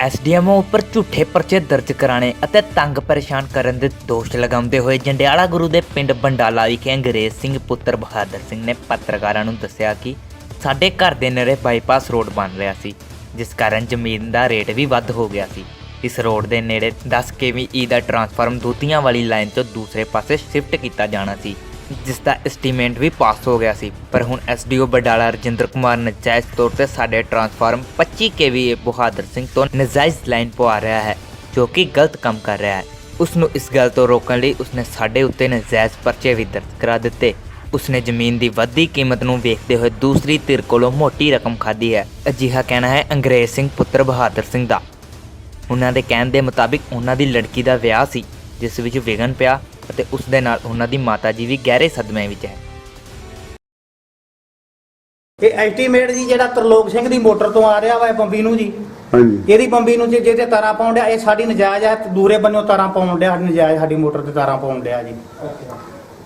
ਐਸਡੀਐਮਓ ਉੱਪਰ ਝੂਠੇ ਪਰਚੇ ਦਰਜ ਕਰਾਣੇ ਅਤੇ ਤੰਗ ਪਰੇਸ਼ਾਨ ਕਰਨ ਦੇ ਦੋਸ਼ ਲਗਾਉਂਦੇ ਹੋਏ ਜੰਡਿਆਲਾ ਗੁਰੂ ਦੇ ਪਿੰਡ ਬੰਡਾਲਾ ਵਿਖੇ ਅੰਗਰੇਜ਼ ਸਿੰਘ ਪੁੱਤਰ ਬਹਾਦਰ ਸਿੰਘ ਨੇ ਪੱਤਰਕਾਰਾਂ ਨੂੰ ਦੱਸਿਆ ਕਿ ਸਾਡੇ ਘਰ ਦੇ ਨੇੜੇ ਬਾਈਪਾਸ ਰੋਡ ਬਣ ਰਿਹਾ ਸੀ, ਜਿਸ ਕਾਰਨ ਜ਼ਮੀਨ ਦਾ ਰੇਟ ਵੀ ਵੱਧ ਹੋ ਗਿਆ ਸੀ। ਇਸ ਰੋਡ ਦੇ ਨੇੜੇ 10 ਕੇਵੀ ਦਾ ਟਰਾਂਸਫਾਰਮ ਦੂਤੀਆਂ ਵਾਲੀ ਲਾਈਨ ਤੋਂ ਦੂਸਰੇ ਪਾਸੇ ਸ਼ਿਫਟ ਕੀਤਾ ਜਾਣਾ ਸੀ। ਜਿਸ ਦਾ ਐਸਟੀਮੇਟ ਵੀ ਪਾਸ ਹੋ ਗਿਆ ਸੀ। ਪਰ ਹੁਣ ਐਸਡੀਓ ਬਡਾਲਾ ਰਜਿੰਦਰ ਕੁਮਾਰ ਨਜਾਇਜ਼ ਤੌਰ ਤੇ ਸਾਡੇ ਟਰਾਂਸਫਾਰਮ 25 ਕੇਵੀ ਬਹਾਦਰ ਸਿੰਘ ਤੋਂ ਨਜਾਇਜ਼ ਲਾਈਨ ਪਵਾ ਰਿਹਾ ਹੈ, ਜੋ ਕਿ ਗਲਤ ਕੰਮ ਕਰ ਰਿਹਾ ਹੈ। ਉਸ ਨੂੰ ਇਸ ਗੱਲ ਤੋਂ ਰੋਕਣ ਲਈ ਉਸਨੇ ਸਾਡੇ ਉੱਤੇ ਨਜਾਇਜ਼ ਪਰਚੇ ਵੀ ਦਰਜ ਕਰਾ ਦਿੱਤੇ। ਉਸਨੇ ਜ਼ਮੀਨ ਦੀ ਵੱਧਦੀ ਕੀਮਤ ਨੂੰ ਵੇਖਦੇ ਹੋਏ ਦੂਸਰੀ ਧਿਰ ਕੋਲੋਂ ਮੋਟੀ ਰਕਮ ਖਾਧੀ ਹੈ। ਅਜਿਹਾ ਕਹਿਣਾ ਹੈ ਅੰਗਰੇਜ਼ ਸਿੰਘ ਪੁੱਤਰ ਬਹਾਦਰ ਸਿੰਘ ਦਾ। ਉਹਨਾਂ ਦੇ ਕਹਿਣ ਦੇ ਮੁਤਾਬਿਕ ਉਹਨਾਂ ਦੀ ਲੜਕੀ ਦਾ ਵਿਆਹ ਸੀ, ਜਿਸ ਵਿੱਚ ਵਿਗਨ ਪਿਆ। ਅਤੇ ਉਸ ਦੇ ਨਾਲ ਉਹਨਾਂ ਦੀ ਮਾਤਾ ਜੀ ਵੀ ਗਹਿਰੇ ਸਦਮੇ ਵਿੱਚ ਹੈ। ਇਹ ਐਸਟੀਮੇਟ ਜੀ ਜਿਹੜਾ ਤਰਲੋਕ ਸਿੰਘ ਦੀ ਮੋਟਰ ਤੋਂ ਆ ਰਿਹਾ ਵਾ ਇਹ ਬੰਬੀ ਨੂੰ ਜੀ। ਹਾਂਜੀ। ਇਹਦੀ ਬੰਬੀ ਨੂੰ ਜੇ ਜਿਹਦੇ ਤਾਰਾਂ ਪਾਉਣ ਡਿਆ ਇਹ ਸਾਡੀ ਨਜਾਇਜ਼ ਹੈ ਤੇ ਦੂਰੇ ਬੰਨਿਓ ਤਾਰਾਂ ਪਾਉਣ ਡਿਆ ਨਜਾਇਜ਼ ਸਾਡੀ ਮੋਟਰ ਤੇ ਤਾਰਾਂ ਪਾਉਣ ਡਿਆ ਜੀ।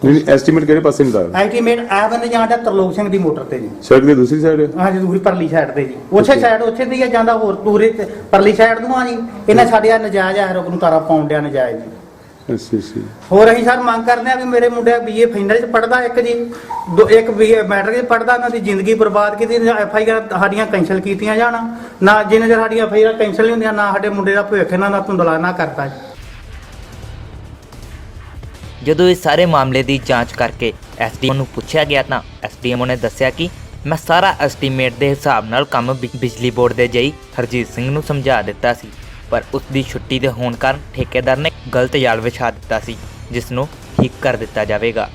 ਨਹੀਂ ਐਸਟੀਮੇਟ ਕਿਹੜੇ ਪਾਸੇ ਨੂੰ ਦਾ ਐਸਟੀਮੇਟ ਆ ਬੰਨੇ ਜਾਂਦਾ ਤਰਲੋਕ ਸਿੰਘ ਦੀ ਮੋਟਰ ਤੇ ਜੀ। ਸੜਕ ਦੀ ਦੂਸਰੀ ਸਾਈਡ ਹਾਂਜੀ ਦੂਰੀ ਪਰਲੀ ਸਾਈਡ ਤੇ ਜੀ। Okay. ਸਾਈਡ ਉੱਥੇ ਦੀ ਆ ਜਾਂਦਾ ਹੋਰ ਦੂਰੇ ਤੇ ਪਰਲੀ ਸਾਈਡ ਨੂੰ ਆ ਜੀ। ਇਹਨਾਂ ਸਾਡੇ ਆ ਨਜਾਇਜ਼ ਆ ਰੁਕ ਨੂੰ ਤਾਰਾਂ ਪਾਉਣ ਡਿਆ ਨਜਾਇਜ਼। ਜੀ ਅੱਛਾ ਅੱਛਾ। ਹੋਰ ਅਸੀਂ ਸਰ ਮੰਗ ਕਰਦੇ ਆ ਵੀ ਮੇਰੇ ਮੁੰਡਾ ਬੀਏ ਫਾਈਨਲ ਚ ਪੜਦਾ ਇੱਕ ਜੀ ਦੋ ਇੱਕ ਬੀਏ ਮੈਟ੍ਰਿਕ ਚ ਪੜਦਾ ਉਹਨਾਂ ਦੀ ਜ਼ਿੰਦਗੀ ਬਰਬਾਦ ਕੀਤੀ ਐਫ ਆਈ ਆਰ ਸਾਡੀਆਂ ਕੈਂਸਲ ਕੀਤੀਆਂ ਜਾਣ ਨਾ ਜਿੰਨੇ ਚਿਰ ਸਾਡੀਆਂ ਐਫ ਆਈ ਆਰ ਨਹੀਂ ਹੁੰਦੀਆਂ ਨਾ ਸਾਡੇ ਮੁੰਡੇ ਦਾ ਭਵਿੱਖ ਇਹਨਾਂ ਦਾ ਧੁੰਦਲਾ ਨਾ ਕਰਤਾ ਜੀ। ਜਦੋਂ ਇਸ ਸਾਰੇ ਮਾਮਲੇ ਦੀ ਜਾਂਚ ਕਰਕੇ ਐਸਡੀਐਮ ਨੂੰ ਪੁੱਛਿਆ ਗਿਆ ਤਾਂ ਐਸਡੀਐਮ ਨੇ ਦੱਸਿਆ ਕਿ ਮੈਂ ਸਾਰਾ ਐਸਟੀਮੇਟ ਦੇ ਹਿਸਾਬ ਨਾਲ ਕੰਮ ਬਿਜਲੀ ਬੋਰਡ ਦੇ ਜਈ ਹਰਜੀਤ ਸਿੰਘ ਨੂੰ ਸਮਝਾ ਦਿੱਤਾ ਸੀ। ਪਰ ਉਸ ਦੀ ਛੁੱਟੀ ਦੇ ਹੋਣ ਕਾਰਨ ਠੇਕੇਦਾਰ ਨੇ ਗਲਤ ਜਾਲ ਵਿਛਾ ਦਿੱਤਾ ਸੀ ਜਿਸ ਨੂੰ ਠੀਕ ਕਰ ਦਿੱਤਾ ਜਾਵੇਗਾ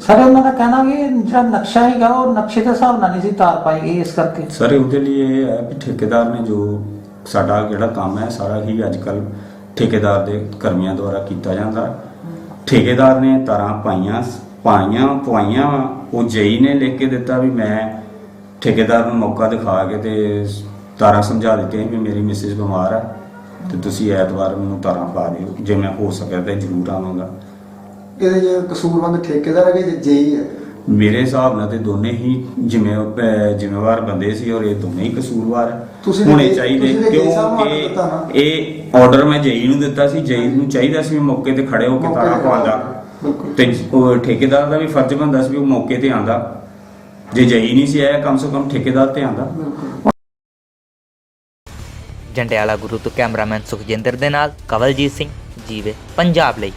ਸਰ ਉਹਨਾਂ ਦਾ ਕਹਿਣਾ ਵੀ ਜਿਹੜਾ ਨਕਸ਼ਾ ਹੈਗਾ ਉਹ ਨਕਸ਼ੇ ਦੇ ਹਿਸਾਬ ਨਾਲ ਨਹੀਂ ਸੀ ਤਾਰ ਪਾਈ ਗਈ ਇਸ ਕਰਕੇ ਸਰ ਉਹਦੇ ਲਈ ਇਹ ਹੈ ਕਿ ਠੇਕੇਦਾਰ ਨੇ ਜੋ ਸਾਡਾ ਜਿਹੜਾ ਕੰਮ ਹੈ ਸਾਰਾ ਹੀ ਅੱਜ ਕੱਲ ਠੇਕੇਦਾਰ ਦੇ ਕਰਮੀਆਂ ਦੁਆਰਾ ਕੀਤਾ ਜਾਂਦਾ ਠੇਕੇਦਾਰ ਨੇ ਤਾਰਾਂ ਪਾਈਆਂ ਪਾਈਆਂ ਪਵਾਈਆਂ। ਉਹ ਜਈ ਨੇ ਲਿਖ ਕੇ ਦਿੱਤਾ ਵੀ ਮੈਂ ਠੇਕੇਦਾਰ ਨੂੰ ਮੌਕਾ ਦਿਖਾ ਕੇ ਤੇ ਤਾਰਾਂ ਸਮਝਾ ਦਿੱਤੀਆਂ ਵੀ ਮੇਰੀ ਮਿਸਿਸ ਬਿਮਾਰ ਹੈ ਤੇ ਤੁਸੀਂ ਐਤਵਾਰ ਮੈਨੂੰ ਤਾਰਾਂ ਪਾ ਦਿਓ ਜੇ ਮੈਂ ਹੋ ਸਕਿਆ ਤਾਂ ਜ਼ਰੂਰ ਆਵਾਂਗਾ। ਇਹਦੇ ਜੇ ਕਸੂਰਮੰਦ ਠੇਕੇਦਾਰ ਹੈਗੇ ਜੇ ਜੇਈ ਹੈ? ਮੇਰੇ ਹਿਸਾਬ ਨਾਲ ਤੇ ਦੋਨੇ ਹੀ ਅਹ ਜ਼ਿੰਮੇਵਾਰ ਬੰਦੇ ਸੀ ਔਰ ਇਹ ਦੋਨੇ ਹੀ ਕਸੂਰਵਾਰ। ਹੋਣੇ ਚਾਹੀਦੇ ਕਿਉਂਕਿ। ਇਹ ਆਰਡਰ ਮੈਂ ਜੇਈ ਨੂੰ ਦਿੱਤਾ ਸੀ ਜੇਈ ਨੂੰ ਚਾਹੀਦਾ ਸੀ ਮੌਕੇ ਤੇ ਖੜੇ ਹੋ ਕੇ ਤਾਰਾਂ ਬਿਲਕੁਲ। ਤੇ ਠੇਕੇਦਾਰ ਦਾ ਵੀ ਫਰਜ਼ ਬਣਦਾ ਸੀ ਉਹ ਮੌਕੇ ਤੇ ਆਂਦਾ ਜੇ ਜੇਈ ਨਹੀਂ ਸੀ ਆਇਆ, ਕਮ ਸੇ ਕਮ ਠੇਕੇਦਾਰ ਤੇ ਆਂਦਾ। ਜੰਡਿਆਲਾ ਗੁਰੂ ਤੋਂ ਕੈਮਰਾਮੈਨ ਸੁਖਜਿੰਦਰ ਦੇ ਨਾਲ ਕਵਲਜੀਤ ਸਿੰਘ, ਜੀਵੇ ਪੰਜਾਬ ਲਈ।